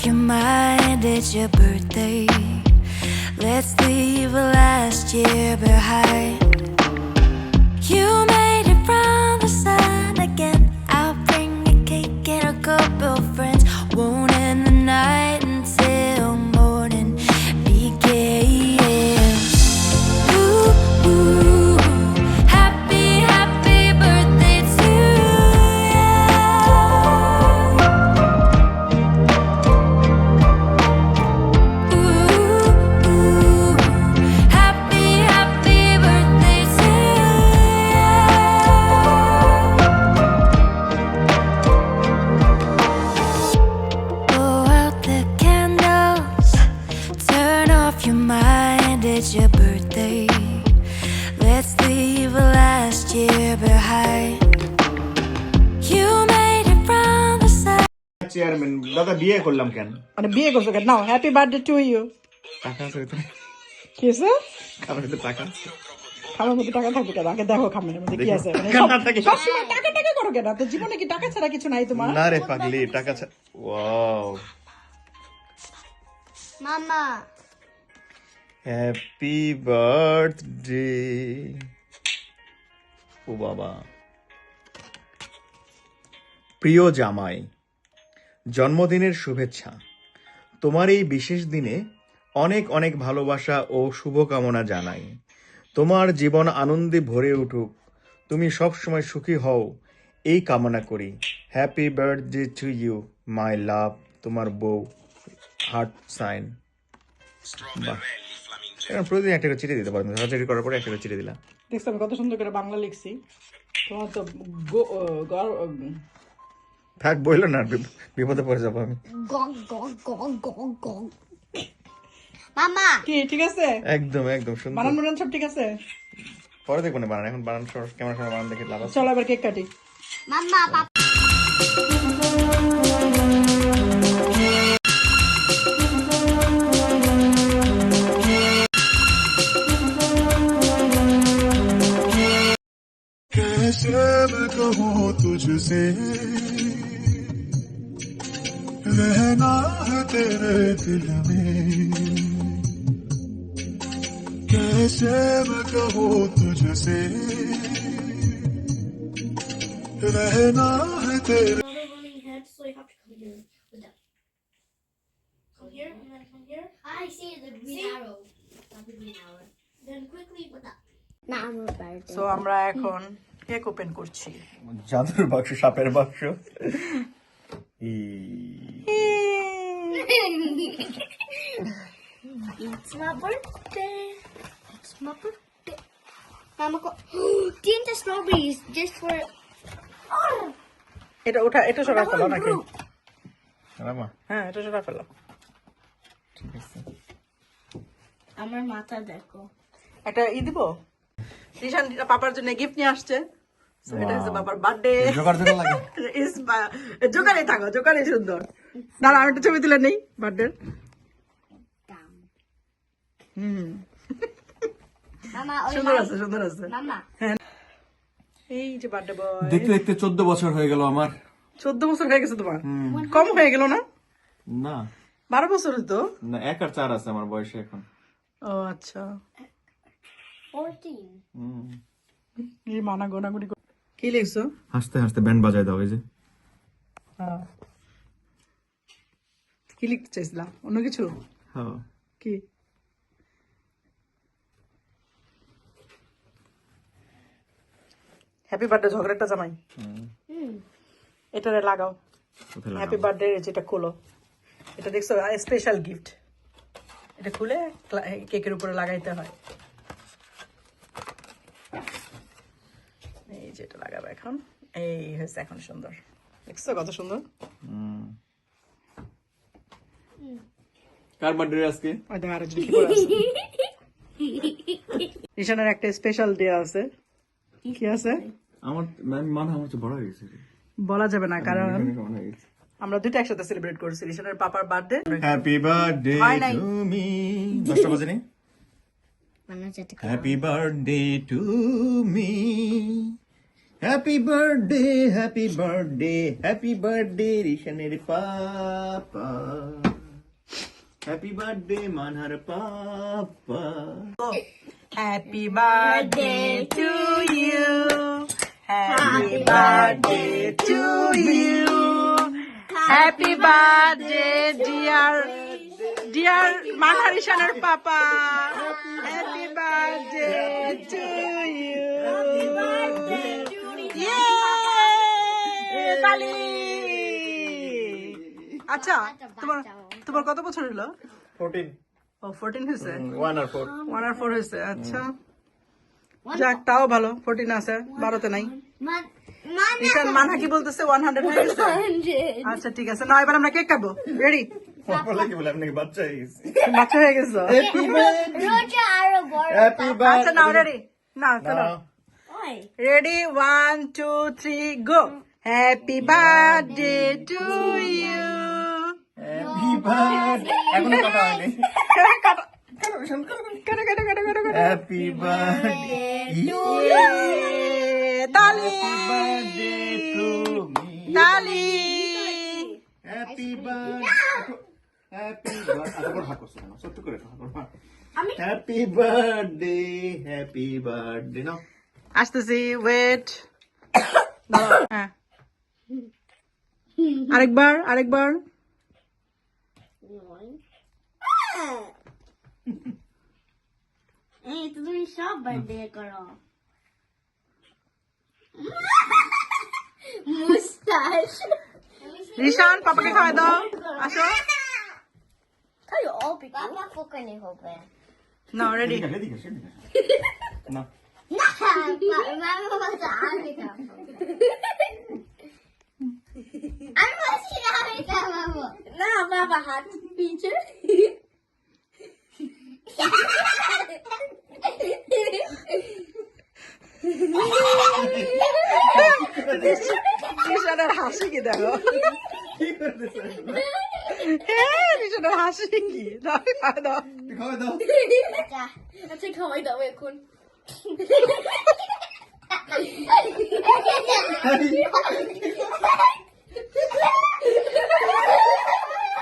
If your mind, it's your birthday. Let's leave last year behind. You made it right. It's your birthday. Let's leave last year behind. You made it from the sun. Chairman দাদা বিয়ে করলাম কেন মানে বিয়ে করছ কেন নাও happy birthday to you টাকা আছে ভিতরে কি আছে খাবার ভিতরে টাকা আছে মধ্যে টাকা থাকবে কেন আগে দেখো খামের মধ্যে কি আছে মানে? সবসময় টাকা টাকা করো কেন তো জীবনে কি টাকা ছাড়া কিছু নাই তোমার না রে পাগলি টাকা ছা- ওয়াও Mama. হ্যাপি বার্থডে ও বাবা। প্রিয় জামাই, জন্মদিনের শুভেচ্ছা। তোমার এই বিশেষ দিনে অনেক অনেক ভালোবাসা ও শুভকামনা জানাই। তোমার জীবন আনন্দে ভরে উঠুক। তুমি সব সময় সুখী হও। এই কামনা করি। Happy birthday to you my love তোমার বউ হার্ট সাইন বাহ। এখন প্রতিদিন একটা করে চিঠি দিতে পারবেন সার্জারি করার পরে একটা করে চিঠি দিলাম। দেখছ আমি কত সুন্দর করে বাংলা লিখছি। তোমার তো থাক বলল না বিপদে পড়ে যাব আমি. Mama. কি ঠিক আছে? একদম একদম সুন্দর। বানান বানান সব ঠিক আছে? পরে দেখব না বানান এখন বানান ক্যামেরা সামনে বানান দেখে লাভ আছে। চলো এবার কেক কাটি। Mama, कहूँ तुझसे रहना है तेरे दिल में कैसे मैं कहूँ तुझसे रहना है तेरे running head, so you have to come here with that. Come here, and then come here. I see the green See? arrow. Not the green arrow. Then quickly with that. Now I'm a bird. তো আমরা এখন cake open করছি জাদুর বাক্স সাপের বাক্স ই It's my birthday. It's my birthday. Mama, go. Tinta strawberries just for. এটা ওঠা এটা সরা ফেলো নাকি হ্যাঁ এটা সরা ফেলো ঠিক আছে আমার মাথা দেখো একটা ই দিব পাপার জন্য গিফট নিয়ে আসছে So, এটা হচ্ছে বাবার বার্থডে জোগাড় জোগাড় লাগে। ইস জোকারে থাকো জোকারে সুন্দর। দাঁড়া আমি একটা ছবি তুলে নেই বার্থডে হুম। সুন্দর আছে সুন্দর আছে। এই যে বার্থডে বয় দেখতে দেখতে চোদ্দ বছর হয়ে গেল আমার। চোদ্দ বছর হয়ে গেছে তোমার? কম হয়ে গেল না? না। বারো বছর তো? না এক আর চার আছে আমার বয়সে এখন। ও আচ্ছা। এই মানা গোনাগুনি কি লিখছো? হাসতে হাসতে ব্যান্ড বাজায় দাও এই যে। হ্যাঁ। কি লিখতে চাইছিলাম? অন্য কিছু? হ্যাঁ। কি? হ্যাপি বার্থডে ঝগড়াটা জামাই। এটারে লাগাও। হ্যাপি বার্থডে যেটা খোলো। এটা দেখছ? স্পেশাল গিফট এটা খুলে কেকের উপরে লাগাইতে হয় এই যেটা লাগাবে এখন। এই হয়েছে এখন সুন্দর। দেখছ কত সুন্দর? কার বার্থডে আজকে। ঈশানের একটা স্পেশাল ডে আছে। কি আছে? আমার মানে মনে আমার বড় হয়ে গেছে। বলা যাবে না কারণ? আমরা দুইটা একসাথে সেলিব্রেট করছি ঈশানের পাপার birthday. Happy birthday to me দশটা বাজে মামা যেতে happy birthday to me happy birthday happy birthday happy birthday রিশানের papa happy birthday মানহার papa happy birthday to you happy birthday to you happy birthday dear dear মানহারিশানের পাপা happy birthday to আচ্ছা তোমার তোমার কত বছর হলো? ফোরটিন ও ফোরটিন হয়েছে? One আর ফোর ওয়ান আর ফোর হয়েছে আচ্ছা। যাক তাও ভালো ফোরটিন আছে বারোতে নাই। মানহা কি বলতেছে ওয়ান হান্ড্রেড হয়ে গেছে। আচ্ছা ঠিক আছে। না এবার আমরা কেক কাটবো রেডি বাচ্চা হয়ে গেছে? বাচ্চা হয়ে আচ্ছা নাও রেডি না চলো। Ready one two three go happy birthday to you happy birthday এখনও কথা হয়নি। কাটো কাটো কাটো কাটো কাটো হ্যাপি বার্থডে তালি বার্থডে টু মি তালি হ্যাপি বার্থডে হ্যাপি বার্থডে আবার হাত করছ না সত্য করে হ্যাপি বার্থডে হ্যাপি বার্থডে নাও। আসতেছি ওয়েট হ্যাঁ। আরেকবার। আরেকবার এই তো তুমি সব বার্থডে করো মুস্তাশ রিশান পাপাকে খাওয়াই দাও আসো তাই অপি পাপা ফোকানি হবে নাও রেডি এদিকে এদিকে এদিকে না না মামা বলছে আমি খাব আমি বলছি না আমি খাব না বাবা হাত পিছে রিশানের হাসি কি দেখো হ্যাঁ রিশানের হাসি কি দাও খাওয়াই দাও খাওয়া দাও আচ্ছা আচ্ছা খাওয়াই দাও এখন আঙুল